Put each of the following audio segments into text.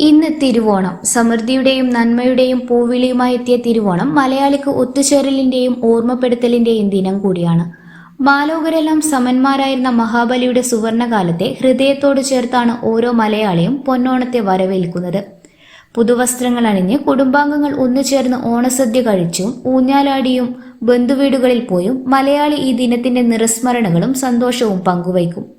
ഇന്ന് തിരുവോണം. സമൃദ്ധിയുടെയും നന്മയുടെയും പൂവിളിയുമായി എത്തിയ തിരുവോണം മലയാളിക്ക് ഒത്തുചേരലിന്റെയും ഓർമ്മപ്പെടുത്തലിന്റെയും ദിനം കൂടിയാണ്. മാലോകരെല്ലാം സമന്മാരായിരുന്ന മഹാബലിയുടെ സുവർണകാലത്തെ ഹൃദയത്തോട് ചേർത്താണ് ഓരോ മലയാളിയും പൊന്നോണത്തെ വരവേൽക്കുന്നത്. പുതുവസ്ത്രങ്ങൾ അണിഞ്ഞ് കുടുംബാംഗങ്ങൾ ഒന്നുചേർന്ന് ഓണസദ്യ കഴിച്ചും ഊഞ്ഞാലാടിയും ബന്ധുവീടുകളിൽ പോയും മലയാളി ഈ ദിനത്തിന്റെ നിറസ്മരണകളും സന്തോഷവും പങ്കുവയ്ക്കും.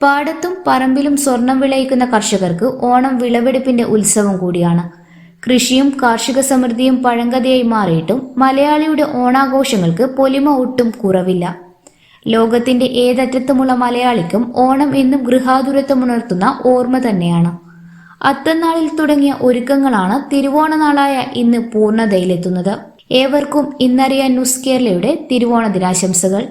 പാടത്തും പറമ്പിലും സ്വർണം വിളയിക്കുന്ന കർഷകർക്ക് ഓണം വിളവെടുപ്പിന്റെ ഉത്സവം കൂടിയാണ്. കൃഷിയും കാർഷിക സമൃദ്ധിയും പഴങ്കഥയായി മാറിയിട്ടും മലയാളിയുടെ ഓണാഘോഷങ്ങൾക്ക് പൊലിമ ഒട്ടും കുറവില്ല. ലോകത്തിന്റെ ഏതറ്റത്തുമുള്ള മലയാളിക്കും ഓണം എന്നും ഗൃഹാതുരത്വമുണർത്തുന്ന ഓർമ്മ തന്നെയാണ്. അത്തന്നാളിൽ തുടങ്ങിയ ഒരുക്കങ്ങളാണ് തിരുവോണനാളായ ഇന്ന് പൂർണതയിലെത്തുന്നത്. ഏവർക്കും ഇന്നറിയാൻ ന്യൂസ് കേരളയുടെ തിരുവോണ ദിനാശംസകൾ